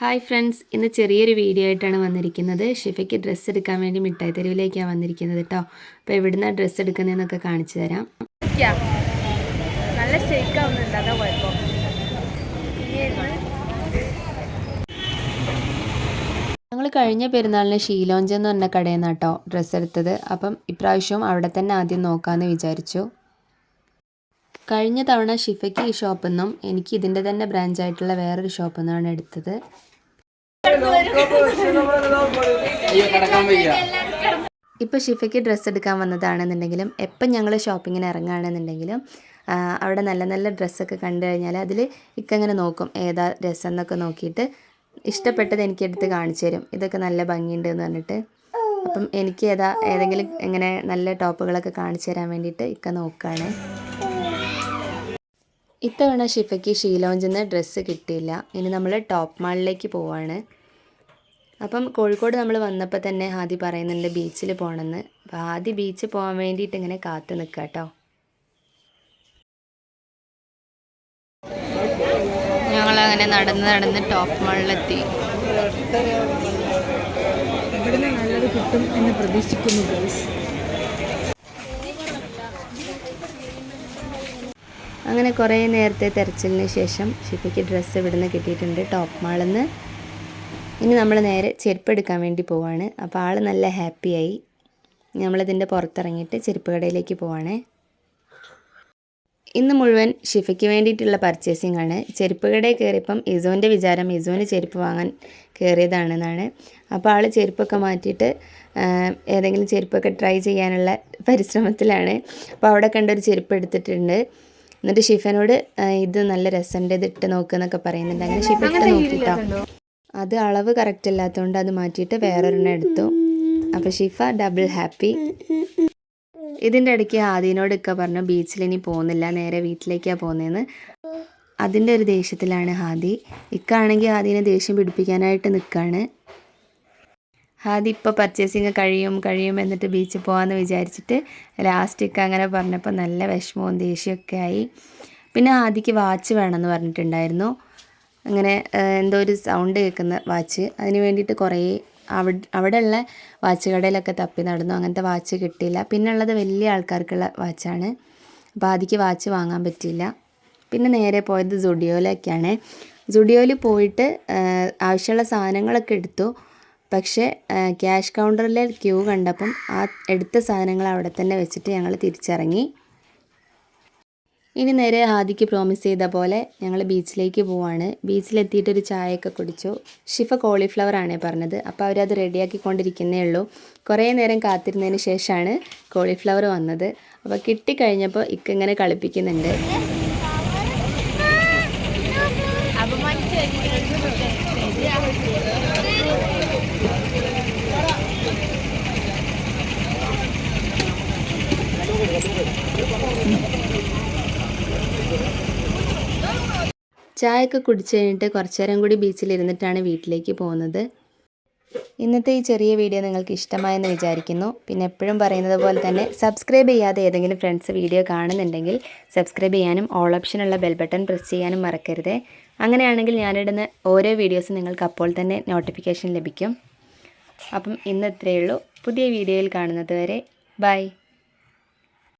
Hi friends ഇന്ന് ചെറിയൊരു video ആയിട്ടാണ് വന്നിരിക്കുന്നത്. ഷിഫയ്ക്ക് ഡ്രസ്സ് എടുക്കാൻ വേണ്ടി മിഠായി തെരുവിലേക്കാണ് വന്നിരിക്കുന്നത് കേട്ടോ അപ്പോൾ എവിടുന്ന ഡ്രസ്സ് എടുക്കുന്നതെന്നൊക്കെ കാണിച്ചു തരാം. നല്ല അതാ കുഴപ്പം. ഞങ്ങൾ കഴിഞ്ഞ പെരുന്നാളിന് ഷീലോഞ്ച് എന്ന് പറഞ്ഞ കടയിൽ നിന്നാട്ടോ ഡ്രസ്സ് എടുത്തത്. അപ്പം ഇപ്രാവശ്യവും അവിടെ തന്നെ ആദ്യം നോക്കാമെന്ന് വിചാരിച്ചു. കഴിഞ്ഞ തവണ ഷിഫയ്ക്ക് ഈ ഷോപ്പിൽ നിന്നും എനിക്ക് ഇതിന്റെ തന്നെ ബ്രാഞ്ചായിട്ടുള്ള വേറൊരു ഷോപ്പിൽ നിന്നാണ് എടുത്തത് ഇപ്പോൾ ഷിഫയ്ക്ക് ഡ്രസ്സ് എടുക്കാൻ വന്നതാണെന്നുണ്ടെങ്കിലും എപ്പം ഞങ്ങൾ ഷോപ്പിങ്ങിന് ഇറങ്ങുകയാണെന്നുണ്ടെങ്കിലും അവിടെ നല്ല നല്ല ഡ്രസ്സൊക്കെ കണ്ടു കഴിഞ്ഞാൽ അതിൽ ഇക്കങ്ങനെ നോക്കും ഏതാ രസം എന്നൊക്കെ നോക്കിയിട്ട് ഇഷ്ടപ്പെട്ടത് എനിക്ക് എടുത്ത് കാണിച്ചു തരും. ഇതൊക്കെ നല്ല ഭംഗിയുണ്ട് എന്ന് പറഞ്ഞിട്ട്. അപ്പം എനിക്ക് ഏതാ ഏതെങ്കിലും ഇങ്ങനെ നല്ല ടോപ്പുകളൊക്കെ കാണിച്ചു തരാൻ വേണ്ടിയിട്ട് ഇക്ക നോക്കുകയാണ്. ഇത്തവണ ഷിഫയ്ക്ക് ഷീലോഞ്ചിൽ നിന്ന് ഡ്രസ്സ് കിട്ടിയില്ല. ഇനി നമ്മൾ ടോപ്പ് മാളിലേക്ക് പോവാണ്. അപ്പം കോഴിക്കോട് നമ്മൾ വന്നപ്പോൾ തന്നെ ഹാദി പറയുന്നുണ്ട് ബീച്ചിൽ പോകണമെന്ന് അപ്പോൾ ഹാദി ബീച്ചിൽ പോകാൻ വേണ്ടിയിട്ട് ഇങ്ങനെ കാത്തു നിൽക്കുക കേട്ടോ ഞങ്ങളങ്ങനെ നടന്ന് നടന്ന് ടോപ്പ് മാളിലെത്തി ഇവിടുന്ന് നല്ലത് കിട്ടും എന്ന് പ്രതീക്ഷിക്കുന്നു ഗൈസ്. അങ്ങനെ കുറേ നേരത്തെ തെരച്ചിലിന് ശേഷം ഷിഫയ്ക്ക് ഡ്രസ്സ് ഇവിടുന്ന് കിട്ടിയിട്ടുണ്ട് ടോപ്പ് മാളിൽ നിന്ന് ഇനി നമ്മൾ നേരെ ചെരുപ്പ് എടുക്കാൻ വേണ്ടി പോവാണ്. അപ്പോൾ ആൾ നല്ല ഹാപ്പിയായി നമ്മളിതിന്റെ പുറത്തിറങ്ങിയിട്ട് ചെരുപ്പ് കടയിലേക്ക് പോവാണേ. ഇന്ന് മുഴുവൻ ഷിഫയ്ക്ക് വേണ്ടിയിട്ടുള്ള പർച്ചേസിംഗ് ആണ്. ചെരുപ്പ് കടയിൽ കയറിയപ്പം ഇസോന്റെ വിചാരം ഇസോന് ചെരുപ്പ് വാങ്ങാൻ കയറിയതാണെന്നാണ്. അപ്പോൾ ആൾ ചെരുപ്പൊക്കെ മാറ്റിയിട്ട് ഏതെങ്കിലും ചെരുപ്പൊക്കെ ട്രൈ ചെയ്യാനുള്ള പരിശ്രമത്തിലാണ്. അപ്പോൾ അവിടെ കണ്ടൊരു ചെരുപ്പ് എടുത്തിട്ടുണ്ട്. എന്നിട്ട് ഷിഫനോട് ഇത് നല്ല രസമുണ്ട് ഇത് ഇട്ട് നോക്കുന്നൊക്കെ പറയുന്നുണ്ട്. അങ്ങനെ ഷിഫ ഇട്ട് നോക്കിട്ടോ. അത് അളവ് കറക്റ്റ് അല്ലാത്തതുകൊണ്ട് അത് മാറ്റിയിട്ട് വേറൊരെണ്ണം എടുത്തു. അപ്പോൾ ഷിഫ ഡബിൾ ഹാപ്പി ഇതിന്റെ ഇടയ്ക്ക് ആദിനോട് ഇക്ക പറഞ്ഞു ബീച്ചിൽ ഇനി പോകുന്നില്ല നേരെ വീട്ടിലേക്കാണ് പോകുന്നതെന്ന് അതിന്റെ ഒരു ദേഷ്യത്തിലാണ് ഹാദി. ഇക്കാണെങ്കിൽ ആദിനെ ദേഷ്യം പിടിപ്പിക്കാനായിട്ട് നിൽക്കുകയാണ് ഹാദി ഇപ്പോൾ പർച്ചേസിങ് കഴിയും കഴിയും എന്നിട്ട് ബീച്ചിൽ പോകാമെന്ന് വിചാരിച്ചിട്ട് ലാസ്റ്റിക്ക് അങ്ങനെ പറഞ്ഞപ്പോൾ നല്ല വിഷമവും ദേഷ്യമൊക്കെ ആയി. പിന്നെ ആദിക്ക് വാച്ച് വേണമെന്ന് പറഞ്ഞിട്ടുണ്ടായിരുന്നു. അങ്ങനെ എന്തോ ഒരു സൗണ്ട് കേൾക്കുന്ന വാച്ച് അതിന് വേണ്ടിയിട്ട് കുറേ അവിടെ അവിടെയുള്ള വാച്ച് കടയിലൊക്കെ തപ്പി നടന്നു. അങ്ങനത്തെ വാച്ച് കിട്ടിയില്ല. പിന്നെ ഉള്ളത് വലിയ ആൾക്കാർക്കുള്ള വാച്ചാണ് അപ്പോൾ ആദിക്ക് വാച്ച് വാങ്ങാൻ പറ്റിയില്ല. പിന്നെ നേരെ പോയത് സുഡിയോയിലേക്കാണ് സുഡിയോയിൽ പോയിട്ട് ആവശ്യമുള്ള സാധനങ്ങളൊക്കെ എടുത്തു. പക്ഷേ ക്യാഷ് കൗണ്ടറിലെ ക്യൂ കണ്ടപ്പം ആ എടുത്ത സാധനങ്ങൾ അവിടെ തന്നെ വെച്ചിട്ട് ഞങ്ങൾ തിരിച്ചിറങ്ങി. ഇനി നേരെ ആദിക്ക് പ്രോമിസ് ചെയ്ത പോലെ ഞങ്ങൾ ബീച്ചിലേക്ക് പോവാണ്. ബീച്ചിലെത്തിയിട്ട് ഒരു ചായയൊക്കെ കുടിച്ചു. ഷിഫ കോളിഫ്ലവർ ആണേ പറഞ്ഞത്. അപ്പോൾ അവരത് റെഡിയാക്കിക്കൊണ്ടിരിക്കുന്നേ ഉള്ളൂ. കുറേ നേരം കാത്തിരുന്നതിന് ശേഷമാണ് കോളിഫ്ലവർ വന്നത്. അപ്പോൾ കിട്ടിക്കഴിഞ്ഞപ്പോൾ ഇക്കിങ്ങനെ കളിപ്പിക്കുന്നുണ്ട്. ചായയൊക്കെ കുടിച്ച് കഴിഞ്ഞിട്ട് കുറച്ച് നേരം കൂടി ബീച്ചിലിരുന്നിട്ടാണ് വീട്ടിലേക്ക് പോകുന്നത്. ഇന്നത്തെ ഈ ചെറിയ വീഡിയോ നിങ്ങൾക്ക് ഇഷ്ടമായെന്ന് വിചാരിക്കുന്നു. പിന്നെ എപ്പോഴും പറയുന്നത് പോലെ തന്നെ സബ്സ്ക്രൈബ് ചെയ്യാതെ ഏതെങ്കിലും ഫ്രണ്ട്സ് വീഡിയോ കാണുന്നുണ്ടെങ്കിൽ സബ്സ്ക്രൈബ് ചെയ്യാനും ഓൾ ഓപ്ഷനുള്ള ബെൽ ബട്ടൺ പ്രസ് ചെയ്യാനും മറക്കരുത്. അങ്ങനെയാണെങ്കിൽ ഞാനിടുന്ന ഓരോ വീഡിയോസും നിങ്ങൾക്ക് അപ്പോൾ തന്നെ നോട്ടിഫിക്കേഷൻ ലഭിക്കും. അപ്പം ഇന്ന് ഇത്രയേ ഉള്ളൂ. പുതിയ വീഡിയോയിൽ കാണുന്നത് വരെ ബൈ.